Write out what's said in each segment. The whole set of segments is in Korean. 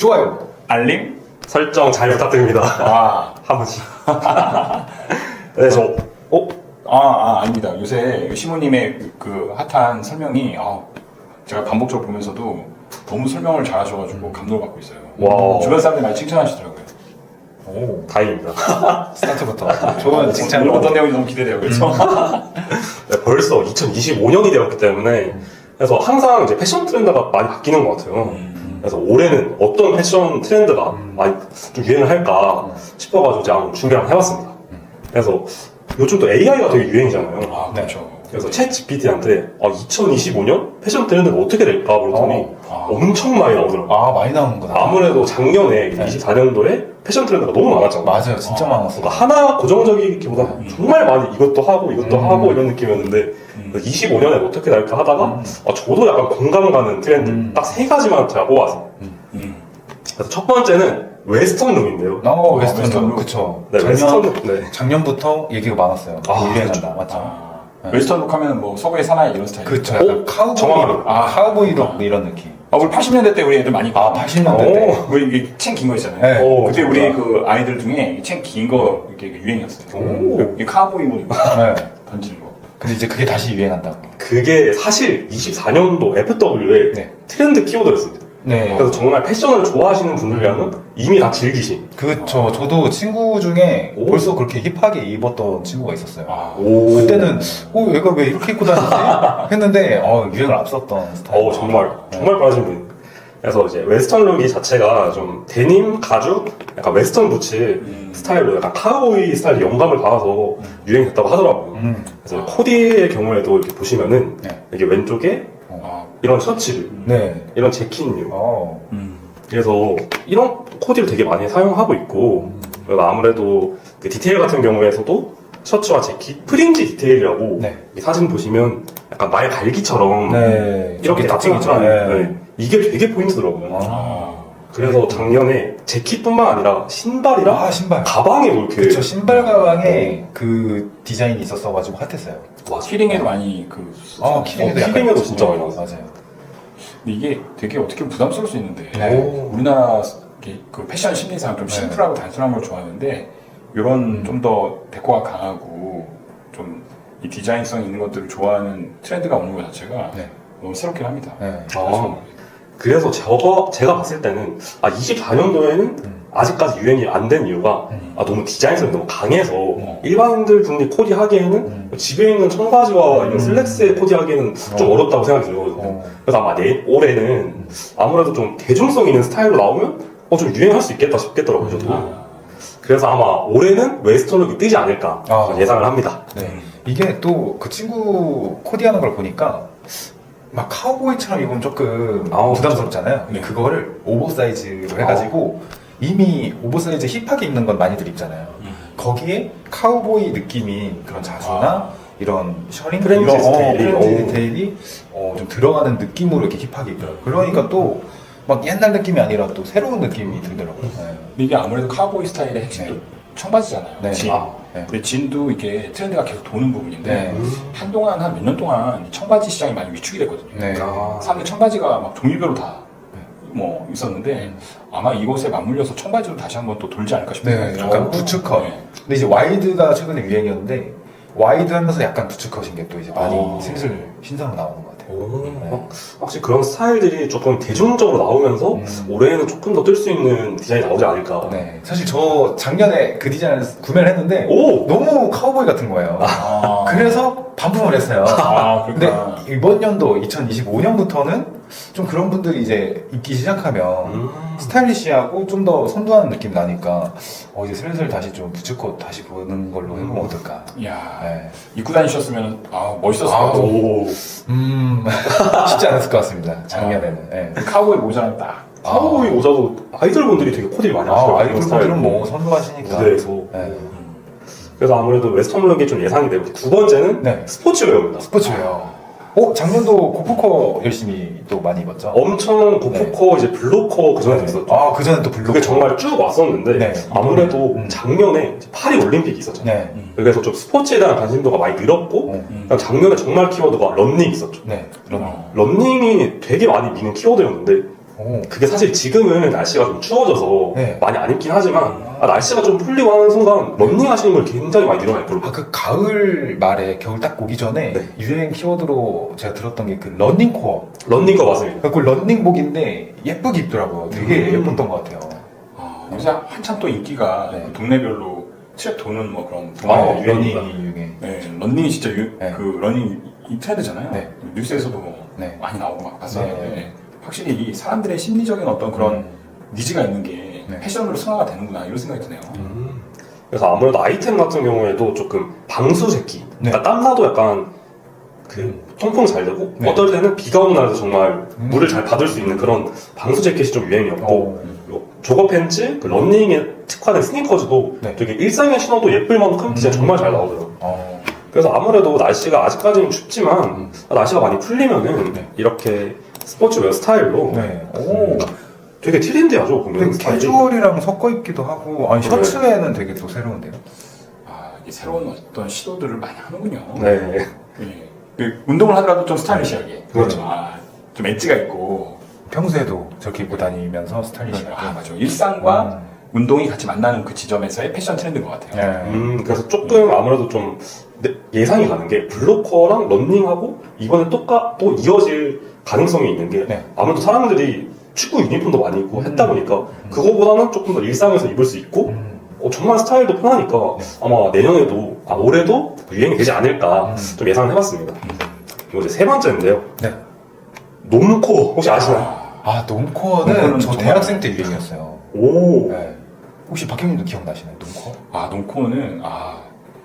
좋아요. 알림? 설정 잘 부탁드립니다. 아, 한 번씩. 네, 저, 어? 아, 아 아닙니다. 요새 시모님의 그 핫한 설명이 아, 제가 반복적으로 보면서도 너무 설명을 잘하셔가지고 감동을 받고 있어요. 와. 주변 사람들이 많이 칭찬하시더라고요. 오, 다행입니다. 스타트부터 좋은 칭찬. 오늘 어떤 내용이 너무 기대돼요. 그렇죠? 네, 벌써 2025년이 되었기 때문에 그래서 항상 이제 패션 트렌드가 많이 바뀌는 것 같아요. 그래서 올해는 어떤 패션 트렌드가 많이 좀 유행을 할까 싶어가지고 제가 한번 준비를 한번 해봤습니다. 그래서 요즘 또 AI가 되게 유행이잖아요. 아, 그렇죠. 그래서 챗 GPT한테 아, 2025년 패션 트렌드가 어떻게 될까 물었더니 아. 엄청 많이 나오더라고요. 아, 많이 나오는구나. 아무래도 작년에 24년도에 패션 트렌드가 너무 많았잖아요. 맞아요. 진짜 많았어. 그러니까 하나 고정적이기보다 정말 많이 이것도 하고 이것도 음. 하고 이런 느낌이었는데 25년에 어떻게 날까 하다가 아, 저도 약간 공감 가는 트렌드 음. 딱 세 가지만 제가 뽑았어요. 음. 그래서 첫 번째는 웨스턴 룩인데요. 어, 아, 웨스턴 웨스턴 룩. 룩. 그쵸. 네, 웨스턴 작년, 룩. 네. 작년부터 얘기가 많았어요. 아, 유행한다. 맞죠? 아, 네. 웨스턴 룩 하면 뭐 서구의 사나이 이런 스타일. 그쵸. 어? 약간 카우보이 정확하네. 룩. 아, 카우보이 룩 이런 느낌. 아, 우리 80년대 때 우리 애들 많이 아, 80년대 때. 오. 우리 이게 챙 긴 거 있잖아요. 네. 오, 그때 우리. 그 아이들 중에 챙 긴 거 이렇게 유행이었어요. 오. 이 카우보이 뭐 네. 던지는 거. 근데 이제 그게 다시 유행한다고. 그게 사실 24년도 FW의 네. 트렌드 키워드였습니다. 네. 그래서 정말 패션을 좋아하시는 분들이라면 이미 다 즐기신. 그쵸. 저도 친구 중에 오. 벌써 그렇게 힙하게 입었던 친구가 있었어요. 아, 오. 그때는 어 얘가 왜 이렇게 입고 다니지? 했는데 어 유행을 앞섰던 스타일. 어 정말 정말 빠르신 분. 그래서 이제 웨스턴 룩이 자체가 좀 데님 가죽, 약간 웨스턴 부츠 음. 스타일로 약간 카우보이 스타일 영감을 받아서 유행했다고 하더라고요. 음. 그래서 코디의 경우에도 이렇게 보시면은 네. 이게 왼쪽에 아, 이런 셔츠류, 네. 이런 재킷류. 어. 음. 그래서 이런 코디를 되게 많이 사용하고 있고 음. 그리고 아무래도 그 디테일 같은 경우에서도 셔츠와 재킷, 프린지 디테일이라고 네. 이 사진 보시면 약간 말 갈기처럼 네. 이렇게 저게 나타나죠. 네. 네. 이게 되게 포인트더라고요. 아, 그래서 작년에 재킷뿐만 아니라 신발이랑 아 신발. 가방에도 이렇게 그쵸 신발 가방에 그 디자인이 있었어가지고 핫했어요. 와, 키링에도 많이 그. 아. 키링에도 어, 약간 키링에도. 진짜 많이 나왔어요. 맞아요. 근데 이게 되게 어떻게 보면 부담스러울 수 있는데 네. 오. 우리나라 이게 그 패션 심리상 좀 네. 심플하고 단순한 걸 좋아하는데 이런 음. 좀 더 데코가 강하고 좀 이 디자인성 있는 것들을 좋아하는 트렌드가 오는 것 자체가 네. 너무 새롭긴 합니다. 네. 아, 그래서 저거 제가 봤을 때는 아 24년도에는 음. 아직까지 유행이 안 된 이유가 음. 아 너무 디자인성이 너무 강해서 음. 일반인들 분이 코디하기에는 음. 집에 있는 청바지와 이런 음. 슬랙스에 코디하기에는 좀 어. 어렵다고 생각이 들거든요. 어. 그래서 아마 내 올해는 아무래도 좀 대중성 있는 스타일로 나오면 어 좀 유행할 수 있겠다 싶겠더라고요 저도. 아, 그래서 아마 올해는 웨스턴룩이 뜨지 않을까 아. 예상을 합니다. 네. 이게 또 그 친구 코디하는 걸 보니까 막 카우보이처럼 입으면 조금 아우, 부담스럽잖아요. 근데 네. 그거를 오버사이즈로 해가지고 이미 오버사이즈 힙하게 입는 건 많이들 입잖아요. 음. 거기에 카우보이 느낌이 그런 자수나 아. 이런 셔링 프렌치 이런 디테일이, 어, 프렌치 오. 디테일이 어, 좀 들어가는 느낌으로 이렇게 힙하게 입더라고요. 그러니까 또 막 옛날 느낌이 아니라 또 새로운 느낌이 들더라고요. 네. 근데 이게 아무래도 카우보이 스타일의 핵심도 네. 청바지잖아요. 네. 진. 아, 네. 근데 진도 이게 트렌드가 계속 도는 부분인데 네. 한동안 한 몇 년 동안 이 청바지 시장이 많이 위축이 됐거든요. 네. 아. 사람들이 청바지가 막 종류별로 다 뭐 있었는데 아마 이것에 맞물려서 청바지로 다시 한번 또 돌지 않을까 싶어요. 네, 약간 부츠컷. 네. 근데 이제 와이드가 최근에 유행이었는데 와이드 하면서 약간 부츠컷인 게 또 이제 많이 어. 슬슬 신상으로 나오는 것 같아요. 오, 네. 어, 확실히 그런 스타일들이 조금 대중적으로 나오면서 음. 올해는 조금 더 뜰 수 있는 디자인이 나오지 않을까. 네, 사실 저 작년에 그 디자인을 구매를 했는데 오! 너무 카우보이 같은 거예요. 아, 그래서 반품을 했어요. 아, 근데 그렇구나. 이번 연도 2025년부터는 좀 그런 분들이 이제 입기 시작하면 음. 스타일리시하고 좀 더 선도하는 느낌 나니까 어 이제 슬슬 다시 좀 부츠컷 다시 보는 걸로 해보면 어떨까. 야 네. 입고 다니셨으면 아 멋있었을 것 아, 같아요. 오. 음 쉽지 않았을 것 같습니다. 작년에는. 네. 카우보이 모자랑 딱. 카우보이 모자도 아이돌 분들이 되게 코디를 많이 하시더라고요. 아, 아이돌 분들은. 뭐 선도하시니까. 무대에서. 네. 그래서 아무래도 웨스턴 룩이 좀 예상이 되고 두 번째는 네. 스포츠웨어입니다. 스포츠웨어. 어 작년도 고프코 열심히 또 많이 입었죠. 엄청 고프코 이제 블로커 그 전에도 있었죠. 아 그 전에 또 블루. 그게 정말 쭉 왔었는데 네. 아무래도 음. 작년에 이제 파리 올림픽이 있었잖아요. 네. 그래서 좀 스포츠에 대한 관심도가 많이 늘었고 어, 음. 그다음 작년에 정말 키워드가 런닝 있었죠. 네. 그럼. 어. 런닝이 되게 많이 미는 키워드였는데 오. 그게 사실 지금은 날씨가 좀 추워져서 네. 많이 안 입긴 하지만 아, 날씨가 좀 풀리고 하는 순간 런닝 하시는 분 굉장히 많이 늘어날 거예요. 아, 그 가을 말에 겨울 딱 오기 전에 네. 유행 키워드로 제가 들었던 게 그 런닝 코어. 런닝 거 맞습니다. 그 런닝복인데 예쁘게 입더라고요. 되게 음. 예뻤던 것 같아요. 아, 요새 한참 또 인기가 네. 그 동네별로 트랙 도는 뭐 그런 아, 어, 유행이다. 런닝이 유행. 네, 런닝이 진짜 유, 네. 그 러닝 이 트렌드잖아요. 네. 뉴스에서도 네. 많이 나오고 막 봤었는데 네. 확실히 이 사람들의 심리적인 어떤 그런 음. 니즈가 있는 게 네. 패션으로 승화가 되는구나 이런 생각이 드네요. 음. 그래서 아무래도 아이템 같은 경우에도 조금 방수 제끼. 네. 그러니까 땀나도 약간 그 통풍 잘 되고 네. 어떨 때는 비가 오는 날에도 정말 음. 물을 잘 받을 수 있는 그런 방수 재킷이 좀 유행이었고 어. 요 조거 팬츠, 그 런닝에 특화된 스니커즈도 네. 되게 일상에 신어도 예쁠 만큼 디자인 음. 정말 잘 나오더라고요. 어. 그래서 아무래도 날씨가 아직까지는 춥지만 날씨가 많이 풀리면은 네. 이렇게 스포츠웨어 스타일로 네. 오. 되게 트렌디하죠 보면 되게 스타일이. 캐주얼이랑 섞어 입기도 하고, 아니, 네. 셔츠에는 되게 또 새로운데요? 아, 이게 새로운 어떤 시도들을 많이 하는군요. 네. 예. 그 운동을 하더라도 좀 스타일리시하게. 그렇죠. 아, 좀 엣지가 있고. 평소에도 저렇게 입고 다니면서 스타일리시하게. 아, 맞아. 일상과 음. 운동이 같이 만나는 그 지점에서의 패션 트렌드인 것 같아요. 네. 음, 그래서 조금 아무래도 좀 네, 예상이 가는 게 블로커랑 런닝하고 이번에 똑같 또 이어질 가능성이 있는 게 네. 아무래도 사람들이 축구 유니폼도 많이 입고 했다 음. 보니까 그거보다는 조금 더 일상에서 입을 수 있고 음. 어, 정말 스타일도 편하니까 네. 아마 내년에도 아, 올해도 유행이 되지 않을까 음. 좀 예상을 해봤습니다. 그리고 이제 세 번째인데요. 네. 놈코 혹시 아시나요? 아, 아, 놈코어는 놈코어는 저 정말- 대학생 때 유행이었어요. 오. 네. 혹시 박형님도 기억나시나요, 놈코어? 아, 농코는, 아,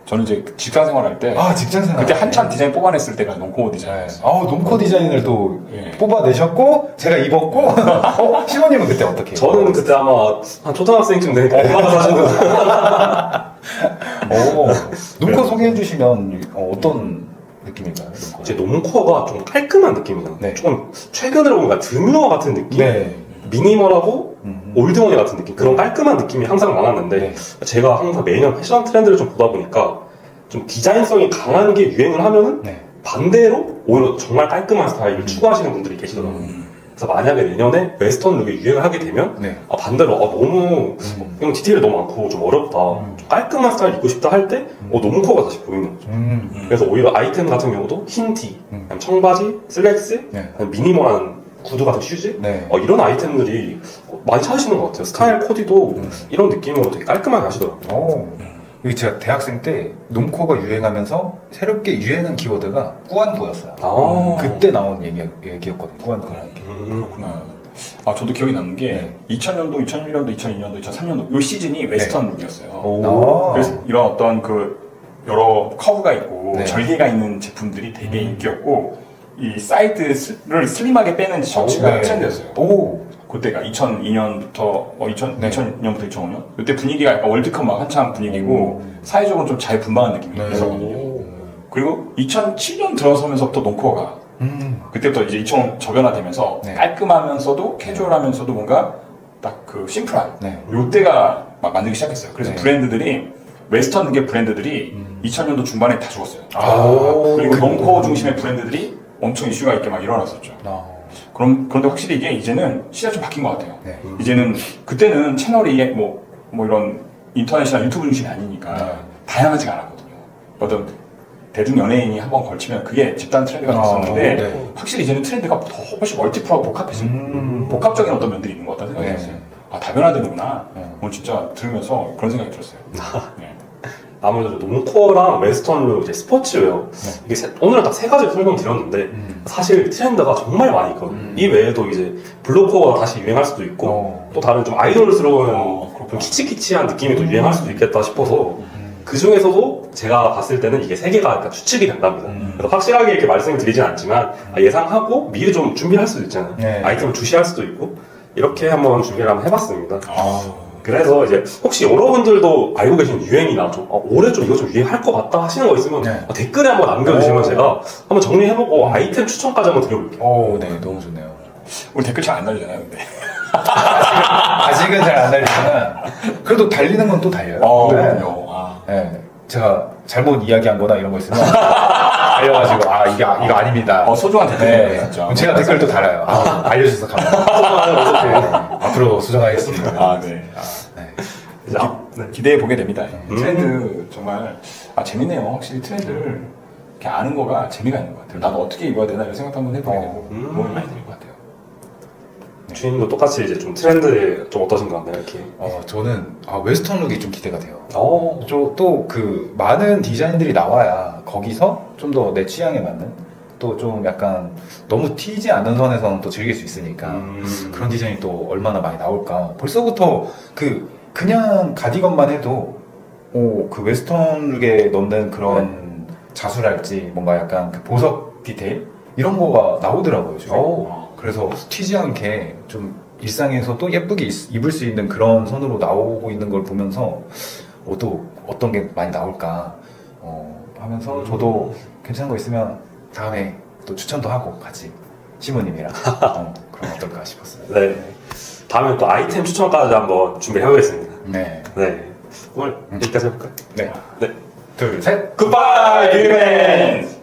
저는 이제 직장 생활할 때. 아, 직장 생활. 그때 한참 디자인 뽑아냈을 때가 농코어 네. 디자인이었어요. 아우, 놈코 디자인을 또 예. 뽑아내셨고, 제가 입었고, 어, 시모님은 그때 어떻게? 저는 그때 아마 한 초등학생쯤 되니까 엄마가 사주는 어, 놈코 소개해 주시면 어, 어떤 느낌인가요? 제 놈코어가 좀 깔끔한 느낌이잖아요. 네. 조금 최근으로 보니까 드뮤어 같은 느낌? 네. 미니멀하고 음. 올드머니 같은 느낌? 그런 깔끔한 느낌이 항상 많았는데 네. 제가 항상 매년 패션 트렌드를 좀 보다 보니까 좀 디자인성이 강한 게 유행을 하면은 네. 반대로 오히려 정말 깔끔한 스타일을 추구하시는 분들이 계시더라고요. 음. 그래서 만약에 내년에 웨스턴 룩이 유행을 하게 되면 네. 아, 반대로 아, 너무 음. 형 디테일이 너무 많고 좀 어렵다. 음. 좀 깔끔한 스타일 입고 싶다 할 때 어, 놈코어가 다시 보이는 거죠. 음. 음. 그래서 오히려 아이템 같은 경우도 흰 티, 음. 청바지, 슬랙스, 네. 미니멀한 구두 같은 슈즈 네. 어, 이런 아이템들이 많이 찾으시는 것 같아요. 스타일 코디도 음. 이런 느낌으로 되게 깔끔하게 하시더라고요. 오. 이게 제가 대학생 때 놈코가 유행하면서 새롭게 유행한 키워드가 꾸안꾸였어요. 아, 그때 나온 얘기, 얘기였거든요. 꾸안꾸라는 게. 음, 그렇구나. 아, 저도 기억이 남는 게 네. 2000년도, 2001년도, 2002년도, 2003년도 요 시즌이 웨스턴 룩이었어요. 오. 그래서 이런 어떤 그 여러 커브가 있고 네. 절개가 있는 제품들이 되게 음. 인기였고 이 사이드를 슬림하게 빼는 셔츠가 네. 트렌드였어요. 오. 그때가 2002년부터 어, 2000, 네. 2000년부터 2005년 이때 분위기가 약간 월드컵 막 한참 분위기고 음. 사회적으로 좀 잘 분방한 느낌이 네. 있었거든요. 그리고 2007년 들어서면서부터 농코어가 음. 그때부터 이제 2000 저변화되면서 네. 깔끔하면서도 캐주얼하면서도 뭔가 딱 그 심플한 네. 요때가 막 만들기 시작했어요. 그래서 네. 브랜드들이 웨스턴 룩의 브랜드들이 음. 2000년도 중반에 다 죽었어요. 아. 그리고 그- 롱코어 중심의 브랜드들이 엄청 이슈가 있게 막 일어났었죠. 아. 그럼 그런데 확실히 이게 이제는 시대가 좀 바뀐 것 같아요. 네. 이제는 그때는 채널이 뭐, 뭐 이런 인터넷이나 유튜브 중심이 아니니까 네. 다양하지가 않았거든요. 어떤 대중 연예인이 한 번 걸치면 그게 집단 트렌드가 아, 됐었는데 네. 확실히 이제는 트렌드가 더 훨씬 멀티플하고 복합해진 음. 복합적인 어떤 면들이 있는 것 같다는 생각이 네. 들었어요. 아 다변화되는구나. 네. 오늘 진짜 들으면서 그런 생각이 들었어요. 네. 아무래도 놈코어랑 웨스턴룩 이제 스포츠웨어 네. 이게 세- 오늘은 딱 세 가지 설명드렸는데 음. 사실 트렌드가 정말 많이 있거든요. 음. 이 외에도 이제 블로커가 다시 유행할 수도 있고 어. 또 다른 좀 아이돌스러운 어, 그렇구나. 좀 키치키치한 느낌이 또 음. 유행할 수도 있겠다 싶어서 음. 그 중에서도 제가 봤을 때는 이게 세 개가 약간 추측이 된답니다. 음. 그래서 확실하게 이렇게 말씀을 드리진 않지만 아, 예상하고 미리 좀 준비할 수도 있잖아요. 네. 아이템을 주시할 수도 있고 이렇게 한번 준비를 한번 해봤습니다. 아, 그래서 이제 혹시 여러분들도 알고 계신 유행이나 좀 아, 올해 좀 이거 좀 유행할 것 같다 하시는 거 있으면 네. 아, 댓글에 한번 남겨주시면 오. 제가 한번 정리해보고 아이템 추천까지 한번 드려볼게요. 오, 네, 너무 좋네요. 우리 댓글 잘 안 달리잖아요, 근데. 아직은 잘 안 달리지만, 그래도 달리는 건 또 달려요. 어, 네. 그럼요. 아. 네. 제가 잘못 이야기한 거나 이런 거 있으면, 알려가지고 아 이게 아- 이거 아닙니다. 어, 소중한 댓글이네요, 네, 진짜. 제가 댓글도 달아요. 아, 알려주셔서 감사합니다. 네, 앞으로 수정하겠습니다. 아, 네. 아, 네. 이제 앞- 네. 기대해 보게 됩니다. 음. 트렌드 정말 아 재밌네요. 확실히 트렌드를 이렇게 아는 거가 재미가 있는 것 같아요. 나도 어떻게 입어야 되나 이런 생각도 한번 해보게 되고 음. 도움이 많이 되는 것 같아요. 주인도 똑같이 이제 좀 트렌드에 좀 어떠신가 같나요, 이렇게. 어, 저는 아, 웨스턴 룩이 좀 기대가 돼요. 어. 또 그 많은 디자인들이 나와야 거기서 좀 더 내 취향에 맞는 또 좀 약간 너무 튀지 않는 선에서는 또 즐길 수 있으니까 음. 그런 디자인이 또 얼마나 많이 나올까 벌써부터 그 그냥 가디건만 해도 오, 그 웨스턴 룩에 넣는 그런 자수랄지 뭔가 약간 그 보석 디테일 이런 거가 나오더라고요 지금 오. 그래서 튀지 않게 좀 일상에서도 예쁘게 있- 입을 수 있는 그런 선으로 나오고 있는 걸 보면서 어, 또 어떤 게 많이 나올까 어, 하면서 저도 괜찮은 거 있으면 다음에 또 추천도 하고 같이 시모님이랑 어, 그럼 어떨까 싶었어요. 네. 다음에 또 아이템 추천까지 한번 준비해보겠습니다. 네, 네. 오늘 여기까지 해볼까요? 네, 네. 둘, 셋. 굿바이, 비빔